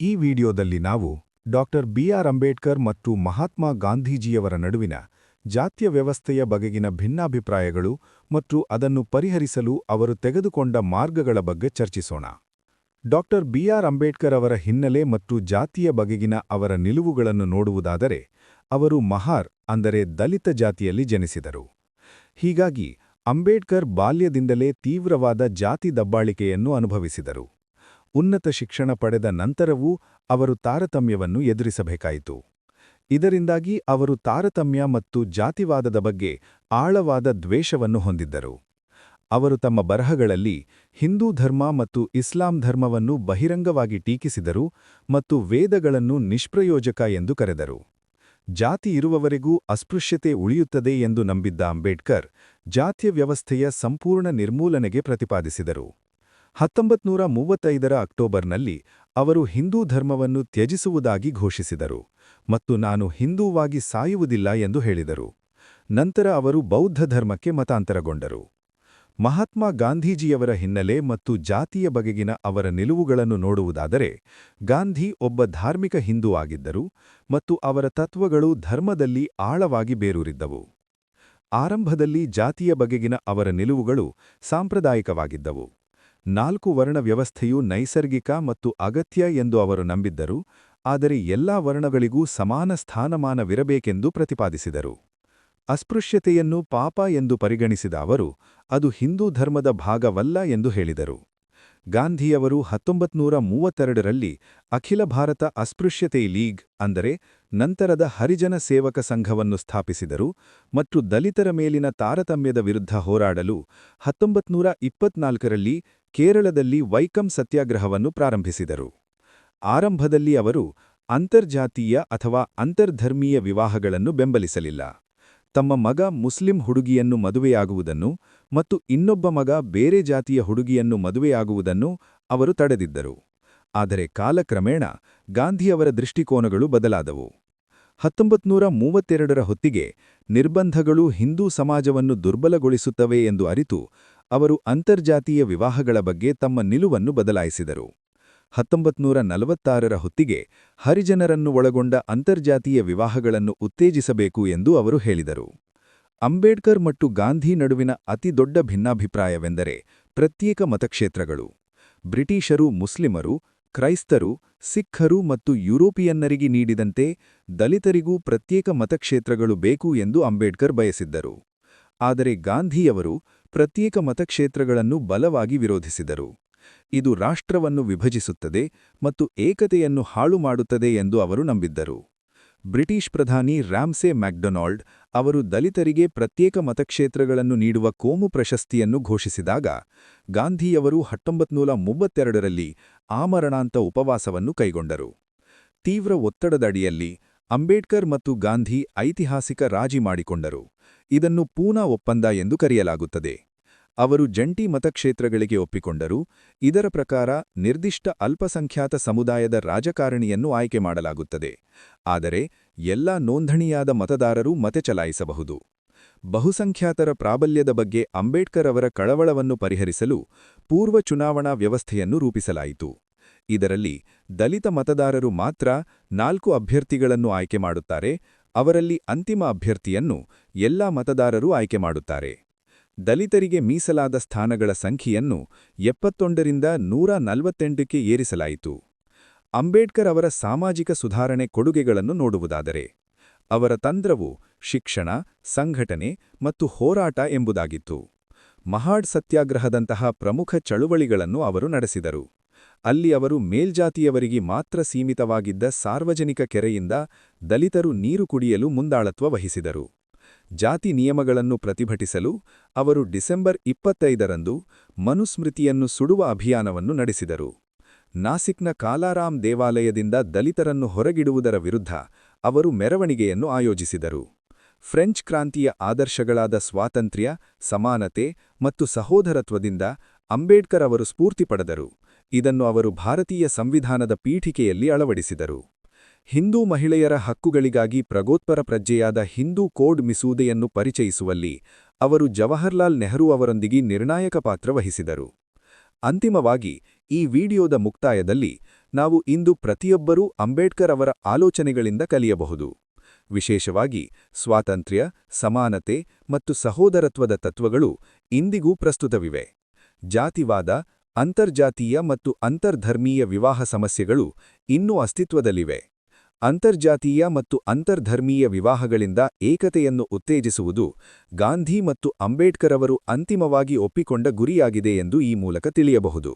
ಈ ವಿಡಿಯೋದಲ್ಲಿ ನಾವು ಡಾಕ್ಟರ್ ಬಿಆರ್ ಅಂಬೇಡ್ಕರ್ ಮತ್ತು ಮಹಾತ್ಮ ಗಾಂಧೀಜಿಯವರ ನಡುವಿನ ಜಾತ್ಯ ವ್ಯವಸ್ಥೆಯ ಬಗೆಗಿನ ಭಿನ್ನಾಭಿಪ್ರಾಯಗಳು ಮತ್ತು ಅದನ್ನು ಪರಿಹರಿಸಲು ಅವರು ತೆಗೆದುಕೊಂಡ ಮಾರ್ಗಗಳ ಬಗ್ಗೆ ಚರ್ಚಿಸೋಣ. ಡಾಕ್ಟರ್ ಬಿಆರ್ ಅಂಬೇಡ್ಕರ್ ಅವರ ಹಿನ್ನೆಲೆ ಮತ್ತು ಜಾತಿಯ ಬಗೆಗಿನ ಅವರ ನಿಲುವುಗಳನ್ನು ನೋಡುವುದಾದರೆ, ಅವರು ಮಹಾರ್ ಅಂದರೆ ದಲಿತ ಜಾತಿಯಲ್ಲಿ ಜನಿಸಿದರು. ಹೀಗಾಗಿ ಅಂಬೇಡ್ಕರ್ ಬಾಲ್ಯದಿಂದಲೇ ತೀವ್ರವಾದ ಜಾತಿ ದಬ್ಬಾಳಿಕೆಯನ್ನು ಅನುಭವಿಸಿದರು. ಉನ್ನತ ಶಿಕ್ಷಣ ಪಡೆದ ನಂತರವೂ ಅವರು ತಾರತಮ್ಯವನ್ನು ಎದುರಿಸಬೇಕಾಯಿತು. ಇದರಿಂದಾಗಿ ಅವರು ತಾರತಮ್ಯ ಮತ್ತು ಜಾತಿವಾದದ ಬಗ್ಗೆ ಆಳವಾದ ದ್ವೇಷವನ್ನು ಹೊಂದಿದ್ದರು. ಅವರು ತಮ್ಮ ಬರಹಗಳಲ್ಲಿ ಹಿಂದೂ ಧರ್ಮ ಮತ್ತು ಇಸ್ಲಾಂ ಧರ್ಮವನ್ನು ಬಹಿರಂಗವಾಗಿ ಟೀಕಿಸಿದರು ಮತ್ತು ವೇದಗಳನ್ನು ನಿಷ್ಪ್ರಯೋಜಕ ಎಂದು ಕರೆದರು. ಜಾತಿ ಇರುವವರೆಗೂ ಅಸ್ಪೃಶ್ಯತೆ ಉಳಿಯುತ್ತದೆ ಎಂದು ನಂಬಿದ್ದ ಅಂಬೇಡ್ಕರ್ ಜಾತ್ಯ ವ್ಯವಸ್ಥೆಯ ಸಂಪೂರ್ಣ ನಿರ್ಮೂಲನೆಗೆ ಪ್ರತಿಪಾದಿಸಿದರು. ಹತ್ತೊಂಬತ್ನೂರ ಮೂವತ್ತೈದರ ಅಕ್ಟೋಬರ್ನಲ್ಲಿ ಅವರು ಹಿಂದೂ ಧರ್ಮವನ್ನು ತ್ಯಜಿಸುವುದಾಗಿ ಘೋಷಿಸಿದರು ಮತ್ತು ನಾನು ಹಿಂದೂವಾಗಿ ಸಾಯುವುದಿಲ್ಲ ಎಂದು ಹೇಳಿದರು. ನಂತರ ಅವರು ಬೌದ್ಧ ಧರ್ಮಕ್ಕೆ ಮತಾಂತರಗೊಂಡರು. ಮಹಾತ್ಮ ಗಾಂಧೀಜಿಯವರ ಹಿನ್ನೆಲೆ ಮತ್ತು ಜಾತಿಯ ಬಗೆಗಿನ ಅವರ ನಿಲುವುಗಳನ್ನು ನೋಡುವುದಾದರೆ, ಗಾಂಧಿ ಒಬ್ಬ ಧಾರ್ಮಿಕ ಹಿಂದೂ ಆಗಿದ್ದರು ಮತ್ತು ಅವರ ತತ್ವಗಳು ಧರ್ಮದಲ್ಲಿ ಆಳವಾಗಿ ಬೇರೂರಿದ್ದವು. ಆರಂಭದಲ್ಲಿ ಜಾತಿಯ ಬಗೆಗಿನ ಅವರ ನಿಲುವುಗಳು ಸಾಂಪ್ರದಾಯಿಕವಾಗಿದ್ದವು. ನಾಲ್ಕು ವರ್ಣ ವ್ಯವಸ್ಥೆಯು ನೈಸರ್ಗಿಕ ಮತ್ತು ಅಗತ್ಯ ಎಂದು ಅವರು ನಂಬಿದ್ದರು, ಆದರೆ ಎಲ್ಲಾ ವರ್ಣಗಳಿಗೂ ಸಮಾನ ಸ್ಥಾನಮಾನವಿರಬೇಕೆಂದು ಪ್ರತಿಪಾದಿಸಿದರು. ಅಸ್ಪೃಶ್ಯತೆಯನ್ನು ಪಾಪ ಎಂದು ಪರಿಗಣಿಸಿದ ಅವರು, ಅದು ಹಿಂದೂ ಧರ್ಮದ ಭಾಗವಲ್ಲ ಎಂದು ಹೇಳಿದರು. ಗಾಂಧಿಯವರು ಹತ್ತೊಂಬತ್ನೂರ ಮೂವತ್ತೆರಡರಲ್ಲಿ ಅಖಿಲ ಭಾರತ ಅಸ್ಪೃಶ್ಯತೆ ಲೀಗ್, ಅಂದರೆ ನಂತರದ ಹರಿಜನ ಸೇವಕ ಸಂಘವನ್ನು ಸ್ಥಾಪಿಸಿದರು ಮತ್ತು ದಲಿತರ ಮೇಲಿನ ತಾರತಮ್ಯದ ವಿರುದ್ಧ ಹೋರಾಡಲು ಹತ್ತೊಂಬತ್ನೂರ ಇಪ್ಪತ್ನಾಲ್ಕರಲ್ಲಿ ಕೇರಳದಲ್ಲಿ ವೈಕಂ ಸತ್ಯಾಗ್ರಹವನ್ನು ಪ್ರಾರಂಭಿಸಿದರು. ಆರಂಭದಲ್ಲಿ ಅವರು ಅಂತರ್ಜಾತೀಯ ಅಥವಾ ಅಂತರ್ಧರ್ಮೀಯ ವಿವಾಹಗಳನ್ನು ಬೆಂಬಲಿಸಲಿಲ್ಲ. ತಮ್ಮ ಮಗ ಮುಸ್ಲಿಂ ಹುಡುಗಿಯನ್ನು ಮದುವೆಯಾಗುವುದನ್ನು ಮತ್ತು ಇನ್ನೊಬ್ಬ ಮಗ ಬೇರೆ ಜಾತಿಯ ಹುಡುಗಿಯನ್ನು ಮದುವೆಯಾಗುವುದನ್ನು ಅವರು ತಡೆದಿದ್ದರು. ಆದರೆ ಕಾಲಕ್ರಮೇಣ ಗಾಂಧಿಯವರ ದೃಷ್ಟಿಕೋನಗಳು ಬದಲಾದವು. ಹತ್ತೊಂಬತ್ನೂರ ಮೂವತ್ತೆರಡರ ಹೊತ್ತಿಗೆ ನಿರ್ಬಂಧಗಳು ಹಿಂದೂ ಸಮಾಜವನ್ನು ದುರ್ಬಲಗೊಳಿಸುತ್ತವೆ ಎಂದು ಅರಿತು ಅವರು ಅಂತರ್ಜಾತೀಯ ವಿವಾಹಗಳ ಬಗ್ಗೆ ತಮ್ಮ ನಿಲುವನ್ನು ಬದಲಾಯಿಸಿದರು. ಹತ್ತೊಂಬತ್ನೂರ ನಲವತ್ತಾರರ ಹೊತ್ತಿಗೆ ಹರಿಜನರನ್ನು ಒಳಗೊಂಡ ಅಂತರ್ಜಾತೀಯ ವಿವಾಹಗಳನ್ನು ಉತ್ತೇಜಿಸಬೇಕು ಎಂದು ಅವರು ಹೇಳಿದರು. ಅಂಬೇಡ್ಕರ್ ಮತ್ತು ಗಾಂಧಿ ನಡುವಿನ ಅತಿದೊಡ್ಡ ಭಿನ್ನಾಭಿಪ್ರಾಯವೆಂದರೆ ಪ್ರತ್ಯೇಕ ಮತಕ್ಷೇತ್ರಗಳು. ಬ್ರಿಟಿಷರು, ಮುಸ್ಲಿಮರು, ಕ್ರೈಸ್ತರು, ಸಿಖ್ಖರು ಮತ್ತು ಯುರೋಪಿಯನ್ನರಿಗೆ ನೀಡಿದಂತೆ ದಲಿತರಿಗೂ ಪ್ರತ್ಯೇಕ ಮತಕ್ಷೇತ್ರಗಳು ಬೇಕು ಎಂದು ಅಂಬೇಡ್ಕರ್ ಬಯಸಿದ್ದರು. ಆದರೆ ಗಾಂಧಿಯವರು ಪ್ರತ್ಯೇಕ ಮತಕ್ಷೇತ್ರಗಳನ್ನು ಬಲವಾಗಿ ವಿರೋಧಿಸಿದರು. ಇದು ರಾಷ್ಟ್ರವನ್ನು ವಿಭಜಿಸುತ್ತದೆ ಮತ್ತು ಏಕತೆಯನ್ನು ಹಾಳು ಮಾಡುತ್ತದೆ ಎಂದು ಅವರು ನಂಬಿದ್ದರು. ಬ್ರಿಟಿಷ್ ಪ್ರಧಾನಿ ರ್ಯಾಮ್ಸೆ ಮ್ಯಾಕ್ಡೊನಾಲ್ಡ್ ಅವರು ದಲಿತರಿಗೆ ಪ್ರತ್ಯೇಕ ಮತಕ್ಷೇತ್ರಗಳನ್ನು ನೀಡುವ ಕೋಮು ಪ್ರಶಸ್ತಿಯನ್ನು ಘೋಷಿಸಿದಾಗ, ಗಾಂಧಿಯವರು ಹತ್ತೊಂಬತ್ನೂರ ಮೂವತ್ತೆರಡರಲ್ಲಿ ಆಮರಣಾಂತ ಉಪವಾಸವನ್ನು ಕೈಗೊಂಡರು. ತೀವ್ರ ಒತ್ತಡದಡಿಯಲ್ಲಿ ಅಂಬೇಡ್ಕರ್ ಮತ್ತು ಗಾಂಧಿ ಐತಿಹಾಸಿಕ ರಾಜಿ ಮಾಡಿಕೊಂಡರು. ಇದನ್ನು ಪೂನಾ ಒಪ್ಪಂದ ಎಂದು ಕರೆಯಲಾಗುತ್ತದೆ. ಅವರು ಜಂಟಿ ಮತಕ್ಷೇತ್ರಗಳಿಗೆ ಒಪ್ಪಿಕೊಂಡರು, ಇದರ ಪ್ರಕಾರ ನಿರ್ದಿಷ್ಟ ಅಲ್ಪಸಂಖ್ಯಾತ ಸಮುದಾಯದ ರಾಜಕಾರಣಿಯನ್ನು ಆಯ್ಕೆ ಮಾಡಲಾಗುತ್ತದೆ, ಆದರೆ ಎಲ್ಲ ನೋಂದಣಿಯಾದ ಮತದಾರರು ಮತ ಚಲಾಯಿಸಬಹುದು. ಬಹುಸಂಖ್ಯಾತರ ಪ್ರಾಬಲ್ಯದ ಬಗ್ಗೆ ಅಂಬೇಡ್ಕರ್ ಅವರ ಕಳವಳವನ್ನು ಪರಿಹರಿಸಲು ಪೂರ್ವ ಚುನಾವಣಾ ವ್ಯವಸ್ಥೆಯನ್ನು ರೂಪಿಸಲಾಯಿತು. ಇದರಲ್ಲಿ ದಲಿತ ಮತದಾರರು ಮಾತ್ರ ನಾಲ್ಕು ಅಭ್ಯರ್ಥಿಗಳನ್ನು ಆಯ್ಕೆ ಮಾಡುತ್ತಾರೆ, ಅವರಲ್ಲಿ ಅಂತಿಮ ಅಭ್ಯರ್ಥಿಯನ್ನು ಎಲ್ಲಾ ಮತದಾರರು ಆಯ್ಕೆ ಮಾಡುತ್ತಾರೆ. ದಲಿತರಿಗೆ ಮೀಸಲಾದ ಸ್ಥಾನಗಳ ಸಂಖ್ಯೆಯನ್ನು ಎಪ್ಪತ್ತೊಂದರಿಂದ ನೂರ ನಲವತ್ತೆಂಟಕ್ಕೆ ಏರಿಸಲಾಯಿತು. ಅಂಬೇಡ್ಕರ್ ಅವರ ಸಾಮಾಜಿಕ ಸುಧಾರಣೆ ಕೊಡುಗೆಗಳನ್ನು ನೋಡುವುದಾದರೆ, ಅವರ ತಂತ್ರವು ಶಿಕ್ಷಣ, ಸಂಘಟನೆ ಮತ್ತು ಹೋರಾಟ ಎಂಬುದಾಗಿತ್ತು. ಮಹಾಡ್ ಸತ್ಯಾಗ್ರಹದಂತಹ ಪ್ರಮುಖ ಚಳುವಳಿಗಳನ್ನು ಅವರು ನಡೆಸಿದರು. ಅಲ್ಲಿ ಅವರು ಮೇಲ್ಜಾತಿಯವರಿಗೆ ಮಾತ್ರ ಸೀಮಿತವಾಗಿದ್ದ ಸಾರ್ವಜನಿಕ ಕೆರೆಯಿಂದ ದಲಿತರು ನೀರು ಕುಡಿಯಲು ಮುಂದಾಳತ್ವ ವಹಿಸಿದರು. ಜಾತಿ ನಿಯಮಗಳನ್ನು ಪ್ರತಿಭಟಿಸಲು ಅವರು ಡಿಸೆಂಬರ್ ಇಪ್ಪತ್ತೈದರಂದು ಮನುಸ್ಮೃತಿಯನ್ನು ಸುಡುವ ಅಭಿಯಾನವನ್ನು ನಡೆಸಿದರು. ನಾಸಿಕ್ನ ಕಾಲಾರಾಮ್ ದೇವಾಲಯದಿಂದ ದಲಿತರನ್ನು ಹೊರಗಿಡುವುದರ ವಿರುದ್ಧ ಅವರು ಮೆರವಣಿಗೆಯನ್ನು ಆಯೋಜಿಸಿದರು. ಫ್ರೆಂಚ್ ಕ್ರಾಂತಿಯ ಆದರ್ಶಗಳಾದ ಸ್ವಾತಂತ್ರ್ಯ, ಸಮಾನತೆ ಮತ್ತು ಸಹೋದರತ್ವದಿಂದ ಅಂಬೇಡ್ಕರ್ ಅವರು ಸ್ಫೂರ್ತಿ ಪಡೆದರು. ಇದನ್ನು ಅವರು ಭಾರತೀಯ ಸಂವಿಧಾನದ ಪೀಠಿಕೆಯಲ್ಲಿ ಅಳವಡಿಸಿದರು. ಹಿಂದೂ ಮಹಿಳೆಯರ ಹಕ್ಕುಗಳಿಗಾಗಿ ಪ್ರಗೋತ್ಪರ ಪ್ರಜ್ಜೆಯಾದ ಹಿಂದೂ ಕೋಡ್ ಮಿಸೂದೆಯನ್ನು ಪರಿಚಯಿಸುವಲ್ಲಿ ಅವರು ಜವಾಹರ್ಲಾಲ್ ನೆಹರು ಅವರೊಂದಿಗೆ ನಿರ್ಣಾಯಕ ಪಾತ್ರ ವಹಿಸಿದರು. ಅಂತಿಮವಾಗಿ, ಈ ವಿಡಿಯೋದ ಮುಕ್ತಾಯದಲ್ಲಿ ನಾವು ಇಂದು ಪ್ರತಿಯೊಬ್ಬರೂ ಅಂಬೇಡ್ಕರ್ ಅವರ ಆಲೋಚನೆಗಳಿಂದ ಕಲಿಯಬಹುದು. ವಿಶೇಷವಾಗಿ, ಸ್ವಾತಂತ್ರ್ಯ, ಸಮಾನತೆ ಮತ್ತು ಸಹೋದರತ್ವದ ತತ್ವಗಳು ಇಂದಿಗೂ ಪ್ರಸ್ತುತವಿವೆ. ಜಾತಿವಾದ, ಅಂತರ್ಜಾತೀಯ ಮತ್ತು ಅಂತರ್ಧರ್ಮೀಯ ವಿವಾಹ ಸಮಸ್ಯೆಗಳು ಇನ್ನೂ ಅಸ್ತಿತ್ವದಲ್ಲಿವೆ. ಅಂತರ್ಜಾತೀಯ ಮತ್ತು ಅಂತರ್ಧರ್ಮೀಯ ವಿವಾಹಗಳಿಂದ ಏಕತೆಯನ್ನು ಉತ್ತೇಜಿಸುವುದು ಗಾಂಧಿ ಮತ್ತು ಅಂಬೇಡ್ಕರ್ ಅವರು ಅಂತಿಮವಾಗಿ ಒಪ್ಪಿಕೊಂಡ ಗುರಿಯಾಗಿದೆ ಎಂದು ಈ ಮೂಲಕ ತಿಳಿಯಬಹುದು.